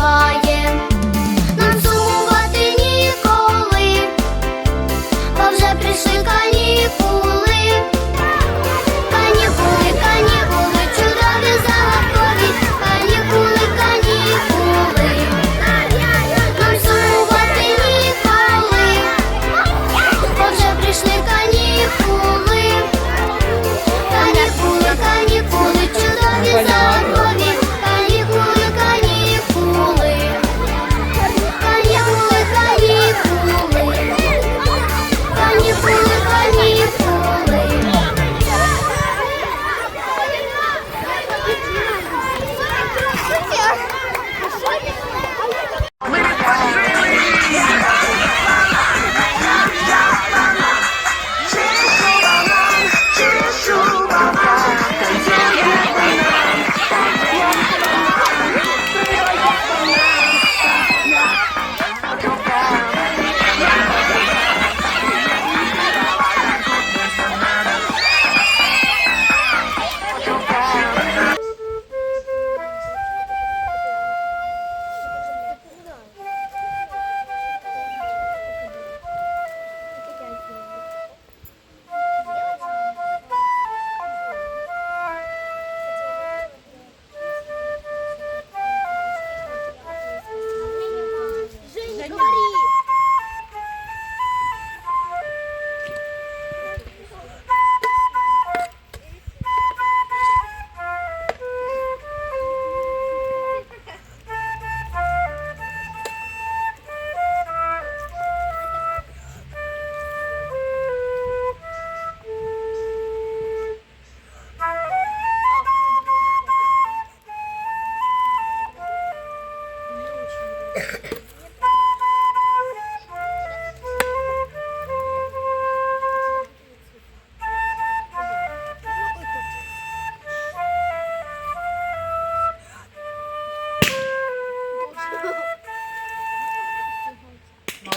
voi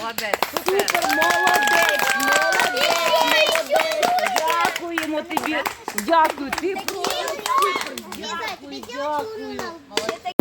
Молодець. Супер, молодець, молодець, молодець. Дякуємо тобі. Дякую. Ти просто супер. Дякую, дякую.